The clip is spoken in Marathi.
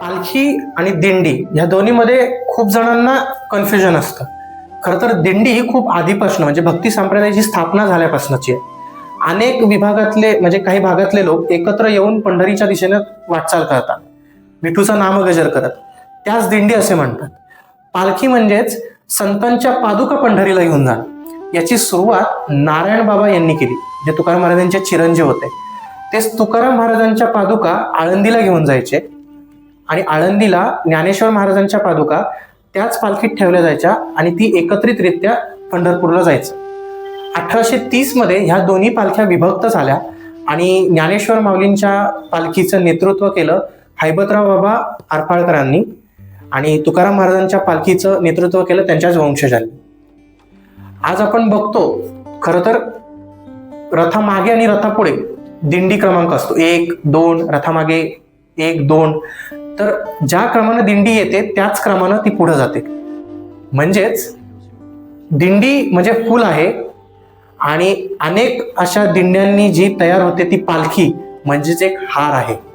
पालखी आणि दिंडी ह्या दोन्हीमध्ये खूप जणांना कन्फ्युजन असतं. खरं तर दिंडी ही खूप आधीपासून म्हणजे भक्ती संप्रदायाची स्थापना झाल्यापासूनची आहे. अनेक विभागातले म्हणजे काही भागातले लोक एकत्र येऊन पंढरीच्या दिशेने वाटचाल करतात. विठूचा नामगजर करत. त्याच दिंडी असे म्हणतात. पालखी म्हणजेच संतांच्या पादुका पंढरीला घेऊन जाणं. याची सुरुवात नारायण बाबा यांनी केली जे तुकाराम महाराजांचे चिरंजीव होते. तेच तुकाराम महाराजांच्या पादुका आळंदीला घेऊन जायचे. आणि आळंदीला ज्ञानेश्वर महाराजांच्या पादुका त्याच पालखीत ठेवल्या जायच्या आणि ती एकत्रितरित्या पंढरपूरला जायचं. अठराशे तीसमध्ये ह्या दोन्ही पालख्या विभक्त झाल्या आणि ज्ञानेश्वर माऊलींच्या पालखीचं नेतृत्व केलं हैबतराव बाबा आरपाळकरांनी आणि तुकाराम महाराजांच्या पालखीचं नेतृत्व केलं त्यांच्याच वंशजांनी. आज आपण बघतो खरं तर रथामागे आणि रथापुढे दिंडी क्रमांक असतो. एक दोन रथामागे एक दोन. तर ज्या क्रमानं दिंडी येते त्याच क्रमानं ती पुढे जाते. म्हणजेच दिंडी म्हणजे फुल आहे आणि अनेक अशा दिंड्यांनी जी तयार होते ती पालखी म्हणजेच एक हार आहे.